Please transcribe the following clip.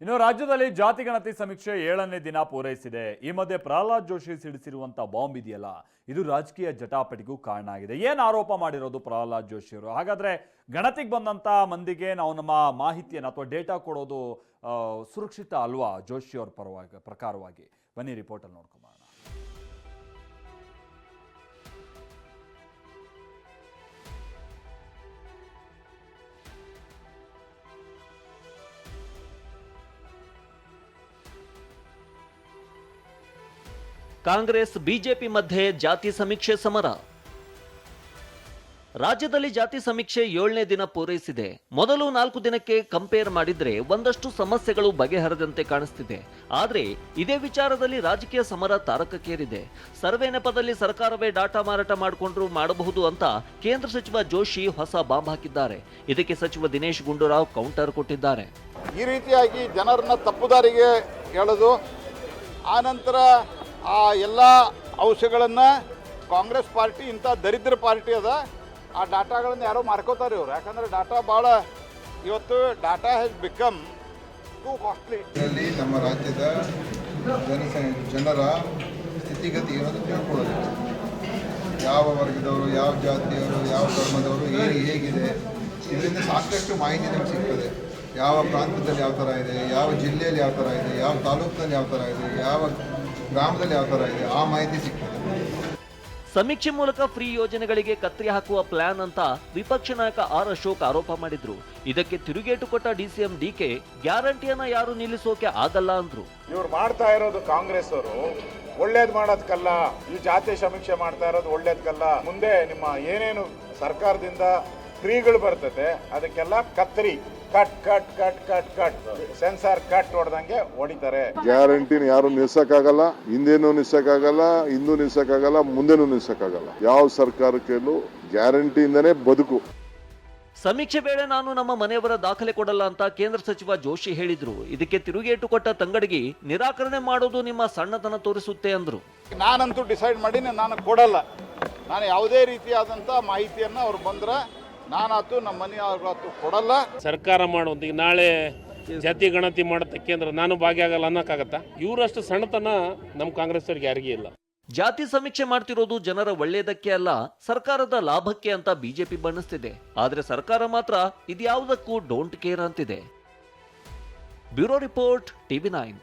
ಇನ್ನು ರಾಜ್ಯದಲ್ಲಿ ಜಾತಿ ಗಣತಿ ಸಮೀಕ್ಷೆ ಏಳನೇ ದಿನ ಪೂರೈಸಿದೆ. ಈ ಮಧ್ಯೆ ಪ್ರಹ್ಲಾದ್ ಜೋಶಿ ಸಿಡಿಸಿರುವಂತಹ ಬಾಂಬ್ ಇದೆಯಲ್ಲ, ಇದು ರಾಜಕೀಯ ಜಟಾಪಟಿಗೂ ಕಾರಣ ಆಗಿದೆ. ಏನ್ ಆರೋಪ ಮಾಡಿರೋದು ಪ್ರಹ್ಲಾದ್ ಜೋಶಿ ಅವರು? ಹಾಗಾದ್ರೆ ಗಣತಿಗೆ ಬಂದಂತ ಮಂದಿಗೆ ನಾವು ನಮ್ಮ ಮಾಹಿತಿಯನ್ನು ಅಥವಾ ಡೇಟಾ ಕೊಡೋದು ಸುರಕ್ಷಿತ ಅಲ್ವಾ ಜೋಶಿ ಅವ್ರ ಪರವಾಗಿ, ಪ್ರಕಾರವಾಗಿ? ಬನ್ನಿ ರಿಪೋರ್ಟಲ್ಲಿ ನೋಡ್ಕೊಂಬರೋಣ. ಕಾಂಗ್ರೆಸ್, ಬಿಜೆಪಿ ಮಧ್ಯೆ ಜಾತಿ ಸಮೀಕ್ಷೆ ಸಮರ. ರಾಜ್ಯದಲ್ಲಿ ಜಾತಿ ಸಮೀಕ್ಷೆ ಏಳನೇ ದಿನ ಪೂರೈಸಿದೆ. ಮೊದಲು ನಾಲ್ಕು ದಿನಕ್ಕೆ ಕಂಪೇರ್ ಮಾಡಿದ್ರೆ ಒಂದಷ್ಟು ಸಮಸ್ಯೆಗಳು ಬಗೆಹರದಂತೆ ಕಾಣಿಸ್ತಿದೆ. ಆದರೆ ಇದೇ ವಿಚಾರದಲ್ಲಿ ರಾಜಕೀಯ ಸಮರ ತಾರಕಕ್ಕೇರಿದೆ. ಸರ್ವೆ ನೆಪದಲ್ಲಿ ಸರ್ಕಾರವೇ ಡಾಟಾ ಮಾರಾಟ ಮಾಡಿಕೊಂಡ್ರು ಮಾಡಬಹುದು ಅಂತ ಕೇಂದ್ರ ಸಚಿವ ಜೋಶಿ ಹೊಸ ಬಾಂಬ್ ಹಾಕಿದ್ದಾರೆ. ಇದಕ್ಕೆ ಸಚಿವ ದಿನೇಶ್ ಗುಂಡೂರಾವ್ ಕೌಂಟರ್ ಕೊಟ್ಟಿದ್ದಾರೆ. ಈ ರೀತಿಯಾಗಿ ಜನರನ್ನ ತಪ್ಪುದಾರಿಗೆ ಎಳೆದು ಆನಂತರ ಆ ಎಲ್ಲ ಅಂಶಗಳನ್ನು ಕಾಂಗ್ರೆಸ್ ಪಾರ್ಟಿ ಇಂಥ ದರಿದ್ರ ಪಾರ್ಟಿ ಅದ. ಆ ಡಾಟಾಗಳನ್ನು ಯಾರೋ ಮಾರ್ಕೋತಾರೆ ಇವ್ರು. ಯಾಕಂದರೆ ಡಾಟಾ ಭಾಳ ಇವತ್ತು data has become too costly ಇದರಲ್ಲಿ ನಮ್ಮ ರಾಜ್ಯದ ಜನ ಜನರ ಸ್ಥಿತಿಗತಿ ಇರೋದು ತಿಳ್ಕೊಳ್ಳೋದು. ಯಾವ ವರ್ಗದವರು, ಯಾವ ಜಾತಿಯವರು, ಯಾವ ಧರ್ಮದವರು, ಏನು ಹೇಗಿದೆ, ಇದರಿಂದ ಸಾಕಷ್ಟು ಮಾಹಿತಿ ನಮ್ಗೆ ಸಿಗ್ತದೆ. ಯಾವ ಪ್ರಾಂತ್ಯದಲ್ಲಿ ಯಾವ ಥರ ಇದೆ, ಯಾವ ಜಿಲ್ಲೆಯಲ್ಲಿ ಯಾವ ಥರ ಇದೆ, ಯಾವ ತಾಲೂಕಿನಲ್ಲಿ ಯಾವ ಥರ ಇದೆ, ಯಾವ ಗ್ರಾಮದಲ್ಲಿ ಯಾವ ತರ ಇದೆ? ಆ ಮಾಹಿತಿ ಸಿಗ್ತದೆ ಸಮೀಕ್ಷೆ ಮೂಲಕ ಫ್ರೀ ಯೋಜನೆಗಳಿಗೆ ಕತ್ತರಿ ಹಾಕುವ ಪ್ಲಾನ್ ಅಂತ ವಿಪಕ್ಷ ನಾಯಕ ಆರ್ ಅಶೋಕ್ ಆರೋಪ ಮಾಡಿದ್ರು. ಇದಕ್ಕೆ ತಿರುಗೇಟು ಕೊಟ್ಟ ಡಿಸಿಎಂ ಡಿಕೆ ಗ್ಯಾರಂಟಿಯನ್ನ ಯಾರು ನಿಲ್ಲಿಸೋಕೆ ಆಗಲ್ಲ ಅಂದ್ರು. ಇವ್ರು ಮಾಡ್ತಾ ಇರೋದು ಕಾಂಗ್ರೆಸ್ ಅವರು. ಒಳ್ಳೇದ್ ಮಾಡೋದಕ್ಕಲ್ಲ ಈ ಜಾತಿ ಸಮೀಕ್ಷೆ ಮಾಡ್ತಾ ಇರೋದು ಒಳ್ಳೇದಕ್ಕಲ್ಲ ಮುಂದೆ ನಿಮ್ಮ ಏನೇನು ಸರ್ಕಾರದಿಂದ ಫ್ರೀಗಳು ಬರ್ತದೆ ಅದಕ್ಕೆಲ್ಲ ಕತ್ತರಿ cut cut cut cut cut censor cut ಹೊಡೆದಂಗೆ ಹೊಡಿತಾರೆ. ಗ್ಯಾರಂಟಿನ ಯಾರು ನಿಲ್ಸಕ್ಕಾಗಲ್ಲ ಹಿಂದೇನು ನಿಲ್ಸಕ್ಕಾಗಲ್ಲ ಇಂದು ನಿಲ್ಸಕ್ಕಾಗಲ್ಲ ಮುಂದೆನೂ ನಿಲ್ಸಕ್ಕಾಗಲ್ಲ. ಯಾವ ಸರ್ಕಾರಕ್ಕೇನು ಗ್ಯಾರಂಟಿಯಿಂದನೇ ಬದುಕು. ಸಮೀಕ್ಷೆ ವೇಳೆ ನಾನು ನಮ್ಮ ಮನೆಯವರ ದಾಖಲೆ ಕೊಡಲ್ಲ ಅಂತ ಕೇಂದ್ರ ಸಚಿವ ಜೋಶಿ ಹೇಳಿದ್ರು. ಇದಕ್ಕೆ ತಿರುಗೇಟು ಕೊಟ್ಟ ತಂಗಡಗಿ ನಿರಾಕರಣೆ ಮಾಡೋದು ನಿಮ್ಮ ಸಣ್ಣತನ ತೋರಿಸುತ್ತೆ ಅಂದ್ರು. ನಾನಂತೂ ಡಿಸೈಡ್ ಮಾಡೀನಿ ನಾನು ಕೊಡಲ್ಲ. ನಾನು ಯಾವುದೇ ರೀತಿಯಾದಂಥ ಮಾಹಿತಿಯನ್ನು ಅವ್ರು ಬಂದ್ರೆ ನಾನಾತು ನಮ್ಮ ಮನೆಯವ್ರಿಗಾತು ಕೊಡಲ್ಲ. ಸರ್ಕಾರ ಮಾಡುವಂತ ಈಗ ನಾಳೆ ಜಾತಿ ಗಣತಿ ಮಾಡತಕ್ಕೆ ಅಂದ್ರೆ ನಾನು ಭಾಗಿಯಾಗಲ್ಲ ಅನ್ನೋಕ್ಕಾಗತ್ತಾ? ಇವರಷ್ಟು ಸಣ್ಣತನ ನಮ್ಮ ಕಾಂಗ್ರೆಸ್ಸವ್ರಿಗೆ ಯಾರಿಗೂ ಇಲ್ಲ. ಜಾತಿ ಸಮೀಕ್ಷೆ ಮಾಡ್ತಿರೋದು ಜನರ ಒಳ್ಳೆಯದಕ್ಕೆ ಅಲ್ಲ ಸರ್ಕಾರದ ಲಾಭಕ್ಕೆ ಅಂತ ಬಿಜೆಪಿ ಬಣ್ಣಿಸ್ತಿದೆ. ಆದ್ರೆ ಸರ್ಕಾರ ಮಾತ್ರ ಇದ್ಯಾವುದಕ್ಕೂ ಡೋಂಟ್ ಕೇರ್ ಅಂತಿದೆ. Bureau report TV nine.